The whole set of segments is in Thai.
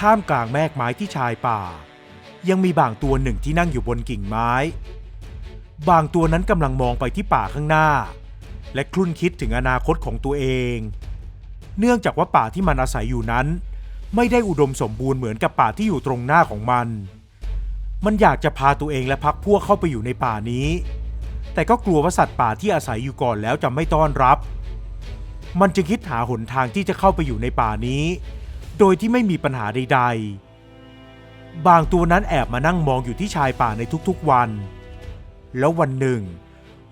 ท่ามกลางแมกไม้ที่ชายป่า ยังมีบางตัวหนึ่งที่นั่งอยู่บนกิ่งไม้ บางตัวนั้นกำลังมองไปที่ป่าข้างหน้า และคลุ่นคิดถึงอนาคตของตัวเอง เนื่องจากว่าป่าที่มันอาศัยอยู่นั้น ไม่ได้อุดมสมบูรณ์เหมือนกับป่าที่อยู่ตรงหน้าของมัน มันอยากจะพาตัวเองและพักพวกเข้าไปอยู่ในป่านี้ แต่ก็กลัวว่าสัตว์ป่าที่อาศัยอยู่ก่อนแล้วจะไม่ต้อนรับ มันจึงคิดหาหนทางที่จะเข้าไปอยู่ในป่านี้ โดยที่ไม่มีปัญหาใดๆ บางตัวนั้นแอบมานั่งมองอยู่ที่ชายป่าในทุกๆวัน แล้ววันหนึ่ง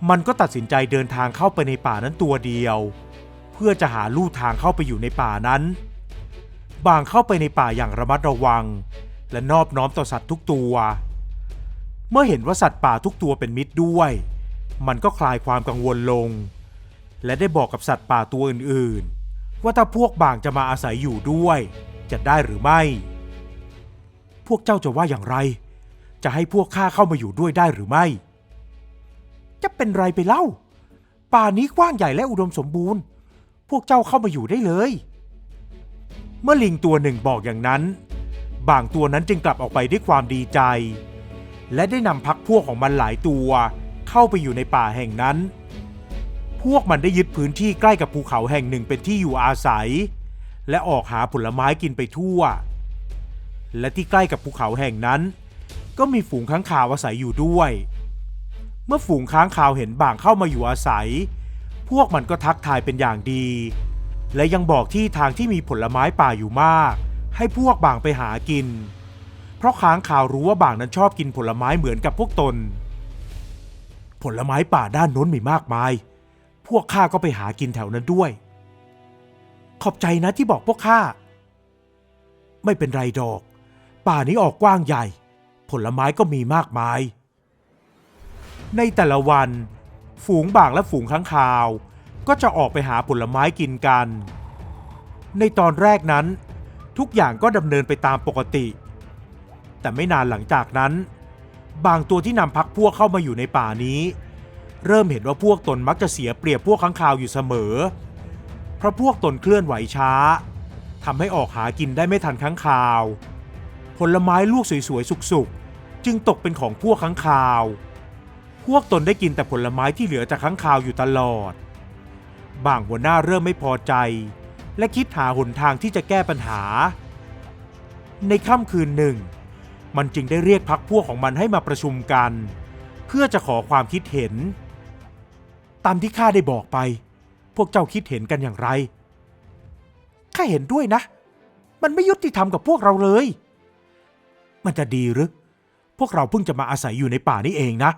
มันก็ตัดสินใจเดินทางเข้าไปในป่านั้นตัวเดียว เพื่อจะหาลู่ทางเข้าไปอยู่ในป่านั้น บางเข้าไปในป่าอย่างระมัดระวัง และนอบน้อมต่อสัตว์ทุกตัว เมื่อเห็นว่าสัตว์ป่าทุกตัวเป็นมิตรด้วย มันก็คลายความกังวลลง และได้บอกกับสัตว์ป่าตัวอื่นๆ ว่าถ้าพวกบางจะมาอาศัยอยู่ด้วย จะได้หรือไม่ พวกเจ้าจะว่าอย่างไร จะให้พวกข้าเข้ามาอยู่ด้วยได้หรือไม่ จะเป็นไรไปเล่า ป่านี้กว้างใหญ่และอุดมสมบูรณ์ พวกเจ้าเข้ามาอยู่ได้เลย เมื่อลิงตัวหนึ่งบอกอย่างนั้น บางตัวนั้นจึงกลับออกไปด้วยความดีใจ และได้นำพักพวกของมันหลายตัว เข้าไปอยู่ในป่าแห่งนั้น พวกมันได้ยึดพื้นที่ใกล้กับภูเขาแห่งหนึ่งเป็นที่อยู่อาศัย และออกหาผลไม้กินไปทั่ว และที่ใกล้กับภูเขาแห่งนั้น ก็มีฝูงค้างคาวอาศัยอยู่ด้วย เมื่อฝูงค้างคาวเห็นบ่างเข้ามาอยู่อาศัย พวกมันก็ทักทายเป็นอย่างดี และยังบอกที่ทางที่มีผลไม้ป่าอยู่มาก ให้พวกบ่างไปหากิน เพราะค้างคาวรู้ว่าบ่างนั้นชอบกินผลไม้เหมือนกับพวกตน ผลไม้ป่าด้านโน้นมีมากมาย พวกข้าก็ไปหากินแถวนั้นด้วย ขอบใจนะที่บอกพวกข้า ไม่เป็นไรดอก ป่านี้ออกกว้างใหญ่ ผลไม้ก็มีมากมาย ในแต่ละวัน ฝูงบ่างและฝูงค้างคาว ก็จะออกไปหาผลไม้กินกัน ในตอนแรกนั้น ทุกอย่างก็ดำเนินไปตามปกติ แต่ไม่นานหลังจากนั้น บางตัวที่นำพักพวกเข้ามาอยู่ในป่านี้ เริ่มเห็นว่าพวกตนมักจะเสียเปรียบพวกค้างคาวอยู่เสมอ เพราะพวกตนเคลื่อนไหวช้าทำให้ออกหากินได้ไม่ทันค้างคาว ผลไม้ลูกสวยๆสุกๆ จึงตกเป็นของพวกค้างคาว พวกตนได้กินแต่ผลไม้ที่เหลือจากค้างคาวอยู่ตลอด บางหัวหน้าเริ่มไม่พอใจ และคิดหาหนทางที่จะแก้ปัญหา ในค่ำคืนหนึ่ง มันจึงได้เรียกพักพวกของมันให้มาประชุมกัน เพื่อจะขอความคิดเห็น ตามที่ข้าได้บอกไป พวกเจ้าคิดเห็นกันอย่างไร ข้าเห็นด้วยนะ มันไม่ยุติธรรมกับพวกเราเลย มันจะดีหรือ พวกเราเพิ่งจะมาอาศัยอยู่ในป่านี้เองนะ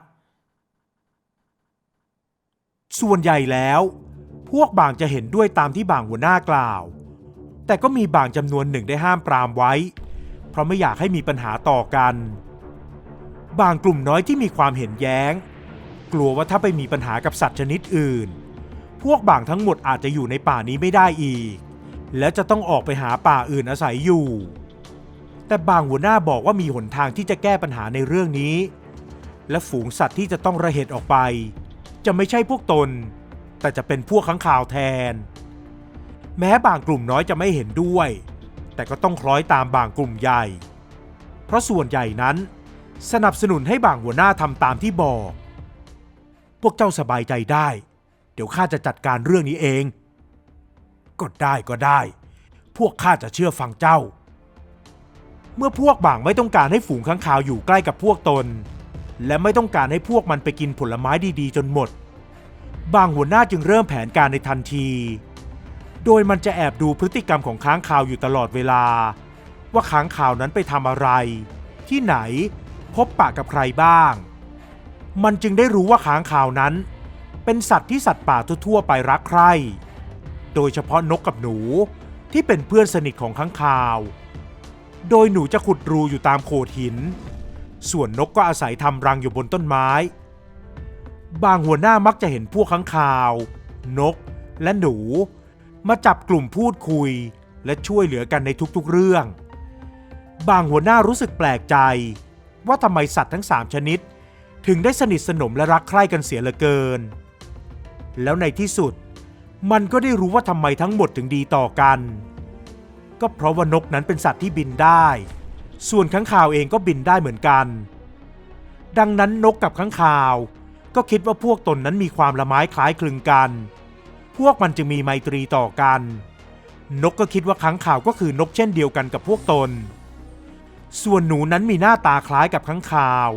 ส่วนใหญ่แล้ว พวกบางจะเห็นด้วยตามที่บางหัวหน้ากล่าว แต่ก็มีบางจำนวนหนึ่งได้ห้ามปรามไว้ เพราะไม่อยากให้มีปัญหาต่อกัน บางกลุ่มน้อยที่มีความเห็นแย้ง กลัวว่าถ้าไปมีปัญหากับสัตว์ชนิดอื่น พวกบางทั้งหมดอาจจะอยู่ในป่านี้ไม่ได้อีก และจะต้องออกไปหาป่าอื่นอาศัยอยู่ แต่บางหัวหน้าบอกว่ามีหนทางที่จะแก้ปัญหาในเรื่องนี้ และฝูงสัตว์ที่จะต้องระเหตุออกไป จะไม่ใช่พวกตน แต่จะเป็นพวกข้างข่าวแทน แม้บางกลุ่มน้อยจะไม่เห็นด้วย แต่ก็ต้องคล้อยตามบางกลุ่มใหญ่ เพราะส่วนใหญ่นั้น สนับสนุนให้บางหัวหน้าทำตามที่บอก พวกเจ้าสบายใจได้ เดี๋ยวข้าจะจัดการเรื่องนี้เอง ก็ได้ก็ได้ พวกข้าจะเชื่อฟังเจ้า เมื่อพวกบางไม่ต้องการให้ฝูงข้างคาวอยู่ใกล้กับพวกตน และไม่ต้องการให้พวกมันไปกินผลไม้ดีๆ จนหมด บางหัวหน้าจึงเริ่มแผนการในทันที โดยมันจะแอบดูพฤติกรรมของค้างคาวอยู่ตลอดเวลา ว่าค้างคาวนั้นไปทำอะไร ที่ไหนพบปะกับใครบ้าง มันจึงได้รู้ว่าค้างคาวนั้น เป็นสัตว์ที่สัตว์ป่าทั่วๆไปรักใคร่ โดยเฉพาะนกกับหนูที่เป็นเพื่อนสนิทของค้างคาว โดยหนูจะขุดรูอยู่ตามโขดหิน ส่วนนกก็อาศัยทำรังอยู่บนต้นไม้ บางหัวหน้ามักจะเห็นพวกค้างคาว นกและหนู มาจับกลุ่มพูดคุยและช่วยเหลือกันในทุกๆเรื่อง บางหัวหน้ารู้สึกแปลกใจว่าทำไมสัตว์ทั้งสามชนิด ถึงได้สนิทสนมและรักใคร่กันเสียเหลือเกิน แล้วในที่สุด มันก็ได้รู้ว่าทำไมทั้งหมดถึงดีต่อกัน ก็เพราะว่านกนั้นเป็นสัตว์ที่บินได้ ส่วนค้างคาวเองก็บินได้เหมือนกัน ดังนั้นนกกับค้างคาว ก็คิดว่าพวกตนนั้นมีความละไม้คล้ายคลึงกัน พวกมันจึงมีไมตรีต่อกัน นกก็คิดว่าค้างคาวก็คือนกเช่นเดียวกันกับพวกตน ส่วนหนูนั้นมีหน้าตาคล้ายกับค้างคาว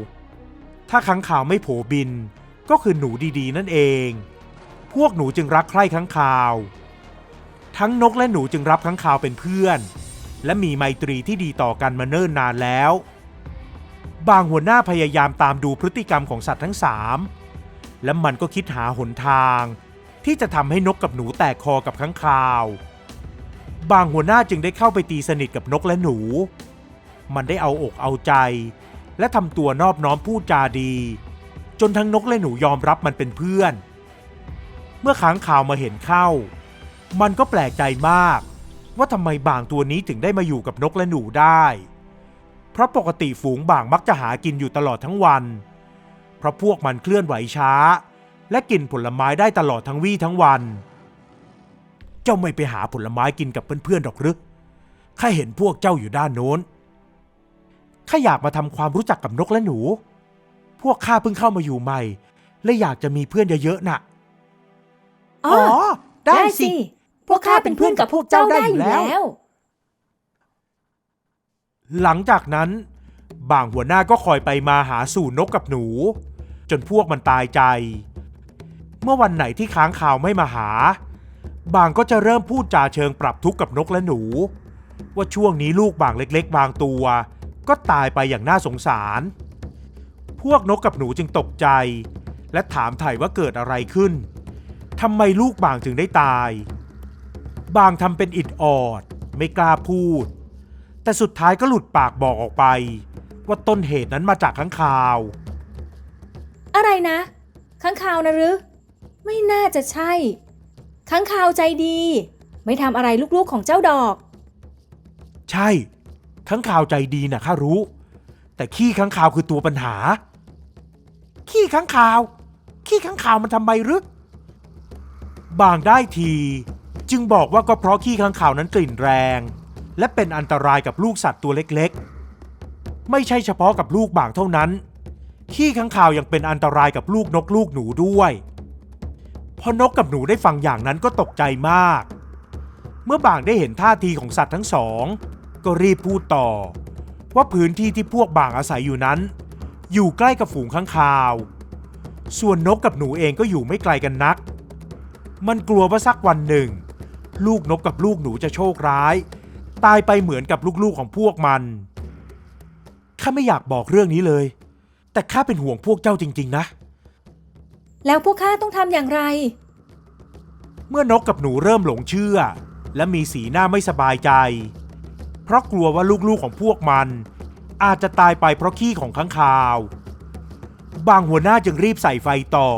ถ้าค้างคาวไม่โผบิน ก็คือหนูดีๆ นั่นเอง พวกหนูจึงรักใคร่ค้างคาว ทั้งนกและหนูจึงรับค้างคาวเป็นเพื่อน และมีไมตรีที่ดีต่อกันมาเนิ่นนานแล้ว บางหัวหน้าพยายามตามดูพฤติกรรมของสัตว์ทั้งสามและมันก็คิดหาหนทาง ที่จะทำให้นกกับหนูแตกคอกับค้างคาว บางหัวหน้าจึงได้เข้าไปตีสนิทกับนกและหนู มันได้เอาอกเอาใจ และทำตัวนอบน้อมพูดจาดี จนทั้งนกและหนูยอมรับมันเป็นเพื่อน เมื่อค้างคาวมาเห็นเข้า มันก็แปลกใจมาก ว่าทำไมบางตัวนี้ถึงได้มาอยู่กับนกและหนูได้ เพราะปกติฝูงบางมักจะหากินอยู่ตลอดทั้งวัน เพราะพวกมันเคลื่อนไหวช้า และกินผลไม้ได้ตลอดทั้งวี่ทั้งวัน เจ้าไม่ไปหาผลไม้กินกับเพื่อนๆหรอกหรือข้าเห็นพวกเจ้าอยู่ด้านโน้น ข้าอยากมาทำความรู้จักกับนกและหนู พวกข้าเพิ่งเข้ามาอยู่ใหม่ และอยากจะมีเพื่อนเยอะๆน่ะ อ๋อ ได้สิ พวกข้าเป็นเพื่อนกับพวกเจ้าได้อยู่แล้ว หลังจากนั้นบางหัวหน้าก็คอยไปมาหาสู่นกกับหนู จนพวกมันตายใจ เมื่อวันไหนที่ค้างคาวไม่มาหา บางก็จะเริ่มพูดจาเชิงปรับทุกข์กับนกและหนู ว่าช่วงนี้ลูกบางเล็ก ๆ บางตัว ก็ตายไปอย่างน่าสงสาร พวกนกกับหนูจึงตกใจ และถามไถ่ว่าเกิดอะไรขึ้นทำไมลูกบางจึงได้ตาย บางทำเป็นอิดออด ไม่กล้าพูด แต่สุดท้ายก็หลุดปากบอกออกไป ว่าต้นเหตุนั้นมาจากข้างคาว อะไรนะข้างคาวนะหรือไม่น่าจะใช่ข้างคาวใจดี ไม่ทำอะไรลูกๆของเจ้าดอก ใช่ ข้างคาวใจดีนะข้ารู้ แต่ขี้ข้างคาวคือตัวปัญหา ขี้ข้างคาว ขี้ข้างคาวมันทำไมหรือบางได้ที จึงบอกว่าก็เพราะขี้ข้างคาวนั้นกลิ่นแรง และเป็นอันตรายกับลูกสัตว์ตัวเล็กๆ ไม่ใช่เฉพาะกับลูกบางเท่านั้น ขี้ข้างคาวยังเป็นอันตรายกับลูกนกลูกหนูด้วยพอนกกับหนูได้ฟังอย่างนั้นก็ตกใจมาก เมื่อบางได้เห็นท่าทีของสัตว์ทั้งสอง ก็รีบพูดต่อ ว่าพื้นที่ที่พวกบางอาศัยอยู่นั้น อยู่ใกล้กับฝูงข้างคาว ส่วนนกกับหนูเองก็อยู่ไม่ไกลกันนัก มันกลัวว่าสักวันหนึ่ง ลูกนกกับลูกหนูจะโชคร้าย ตายไปเหมือนกับลูกๆของพวกมันข้าไม่อยากบอกเรื่องนี้เลย แต่ข้าเป็นห่วงพวกเจ้าจริง ๆ นะ แล้วพวกข้าต้องทำอย่างไร เมื่อนกกับหนูเริ่มหลงเชื่อ และมีสีหน้าไม่สบายใจ เพราะกลัวว่าลูกๆของพวกมัน อาจจะตายไปเพราะขี้ของข้างคาว บางหัวหน้าจึงรีบใส่ไฟต่อ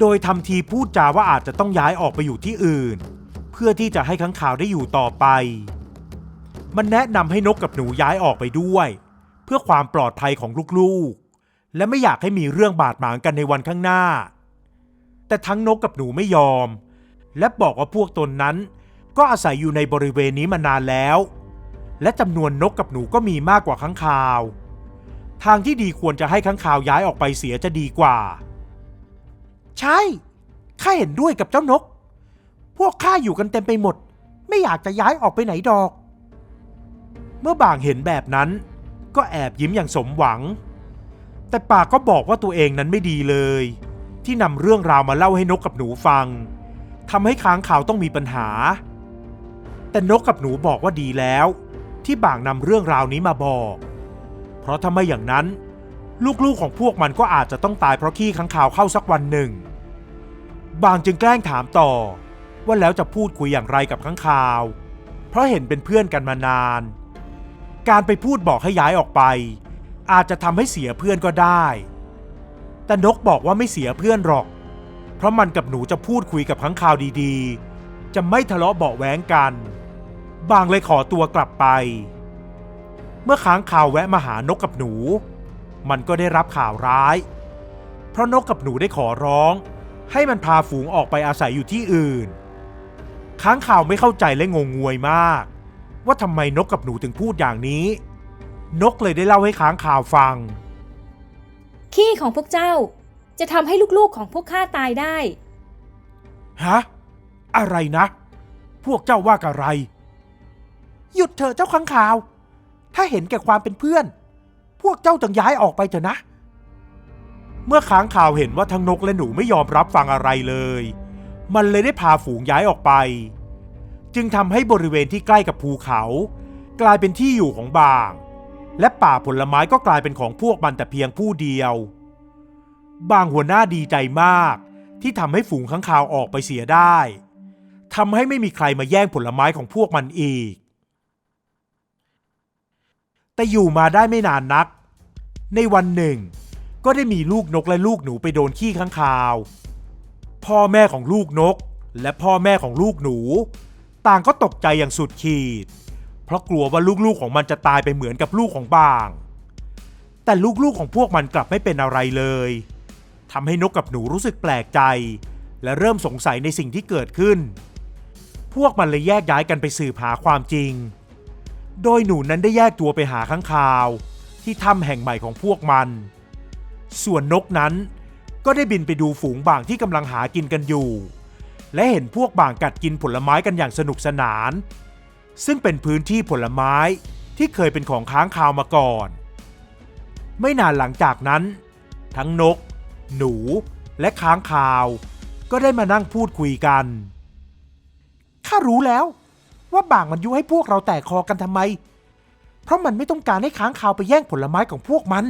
โดยทำทีพูดจาว่าอาจจะต้องย้ายออกไปอยู่ที่อื่น เพื่อที่จะให้ข้างคาวได้อยู่ต่อไป มันแนะนำให้นกกับหนูย้ายออกไปด้วย เพื่อความปลอดภัยของลูกๆ และไม่อยากให้มีเรื่องบาดหมางกันในวันข้างหน้า แต่ทั้งนกกับหนูไม่ยอม และบอกว่าพวกตนนั้นก็อาศัยอยู่ในบริเวณนี้มานานแล้ว และจำนวนนกกับหนูก็มีมากกว่าข้างคาว ทางที่ดีควรจะให้ข้างคาวย้ายออกไปเสียจะดีกว่า ใช่ข้าเห็นด้วยกับเจ้านก พวกข้าอยู่กันเต็มไปหมด ไม่อยากจะย้ายออกไปไหนดอก เมื่อบางเห็นแบบนั้น ก็แอบยิ้มอย่างสมหวัง แต่ปากก็บอกว่าตัวเองนั้นไม่ดีเลย ที่นำเรื่องราวมาเล่าให้นกกับหนูฟังทำให้ค้างคาวต้องมีปัญหา แต่นกกับหนูบอกว่าดีแล้ว ที่บางนำเรื่องราวนี้มาบอก เพราะถ้าไม่อย่างนั้น ลูกๆของพวกมันก็อาจจะต้องตายเพราะขี้ค้างคาวเข้าสักวันหนึ่ง บางจึงแกล้งถามต่อ ว่าแล้วจะพูดคุยอย่างไรกับค้างคาว เพราะเห็นเป็นเพื่อนกันมานาน การไปพูดบอกให้ย้ายออกไป อาจจะทำให้เสียเพื่อนก็ได้ แต่นกบอกว่าไม่เสียเพื่อนหรอก เพราะมันกับหนูจะพูดคุยกับค้างคาวดีๆ จะไม่ทะเลาะเบาะแว้งกัน บางเลยขอตัวกลับไป เมื่อค้างคาวแวะมาหานกกับหนู มันก็ได้รับข่าวร้าย เพราะนกกับหนูได้ขอร้อง ให้มันพาฝูงออกไปอาศัยอยู่ที่อื่น ค้างคาวไม่เข้าใจและงงงวยมาก ว่าทำไมนกกับหนูถึงพูดอย่างนี้ นกเลยได้เล่าให้ค้างข่าวฟัง ขี้ของพวกเจ้าจะทำให้ลูกๆของพวกข้าตายได้ ฮะ อะไรนะ พวกเจ้าว่าอะไร หยุดเถอะเจ้าค้างคาว ถ้าเห็นแก่ความเป็นเพื่อน พวกเจ้าต้องย้ายออกไปเถอะนะ เมื่อค้างคาวเห็นว่าทั้งนกและหนูไม่ยอมรับฟังอะไรเลย มันเลยได้พาฝูงย้ายออกไป จึงทำให้บริเวณที่ใกล้กับภูเขา กลายเป็นที่อยู่ของบาง และป่าผลไม้ก็กลายเป็นของพวกมันแต่เพียงผู้เดียว บางหัวหน้าดีใจมาก ที่ทำให้ฝูงข้างคาวออกไปเสียได้ทำให้ไม่มีใครมาแย่งผลไม้ของพวกมันอีก แต่อยู่มาได้ไม่นานนัก ในวันหนึ่ง ก็ได้มีลูกนกและลูกหนูไปโดนขี้ข้างคาว พ่อแม่ของลูกนก และพ่อแม่ของลูกหนู ต่างก็ตกใจอย่างสุดขีด เพราะกลัวว่าลูกๆของมันจะตายไปเหมือนกับลูกของบาง แต่ลูกๆของพวกมันกลับไม่เป็นอะไรเลยทำให้นกกับหนูรู้สึกแปลกใจ และเริ่มสงสัยในสิ่งที่เกิดขึ้น พวกมันเลยแยกย้ายกันไปสืบหาความจริง โดยหนูนั้นได้แยกตัวไปหาข้างคาว ที่ถ้ำแห่งใหม่ของพวกมัน ส่วนนกนั้นก็ได้บินไปดูฝูงบ่างที่กำลังหากินกันอยู่ และเห็นพวกบ่างกัดกินผลไม้กันอย่างสนุกสนาน ซึ่งเป็นพื้นที่ผลไม้ที่เคยเป็นของค้างคาวมาก่อน ไม่นานหลังจากนั้น ทั้งนก หนู และค้างคาว ก็ได้มานั่งพูดคุยกัน ข้ารู้แล้ว ว่าบ่างมันยุให้พวกเราแตกคอกันทำไม เพราะมันไม่ต้องการให้ค้างคาวไปแย่งผลไม้ของพวกมัน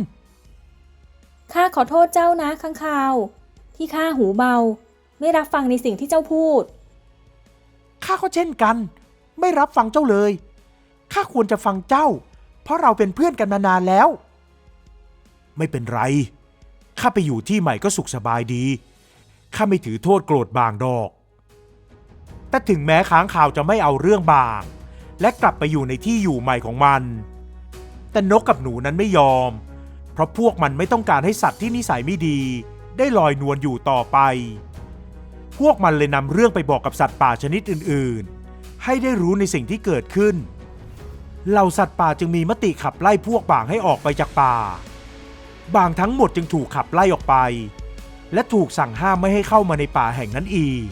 ข้าขอโทษเจ้านะข้างคาว ที่ข้าหูเบา ไม่รับฟังในสิ่งที่เจ้าพูด ข้าก็เช่นกัน ไม่รับฟังเจ้าเลย ข้าควรจะฟังเจ้า เพราะเราเป็นเพื่อนกันมานานแล้ว ไม่เป็นไร ข้าไปอยู่ที่ใหม่ก็สุขสบายดี ข้าไม่ถือโทษโกรธบางดอก แต่ถึงแม้ค้างข่าวจะไม่เอาเรื่องบาง และกลับไปอยู่ในที่อยู่ใหม่ของมัน แต่นกกับหนูนั้นไม่ยอม เพราะพวกมันไม่ต้องการให้สัตว์ที่นิสัยไม่ดี ได้ลอยนวลอยู่ต่อไป พวกมันเลยนำเรื่องไปบอกกับสัตว์ป่าชนิดอื่นๆ ให้ได้รู้ในสิ่งที่เกิดขึ้น เหล่าสัตว์ป่าจึงมีมติขับไล่พวกบางให้ออกไปจากป่า บางทั้งหมดจึงถูกขับไล่ออกไป และถูกสั่งห้ามไม่ให้เข้ามาในป่าแห่งนั้นอีก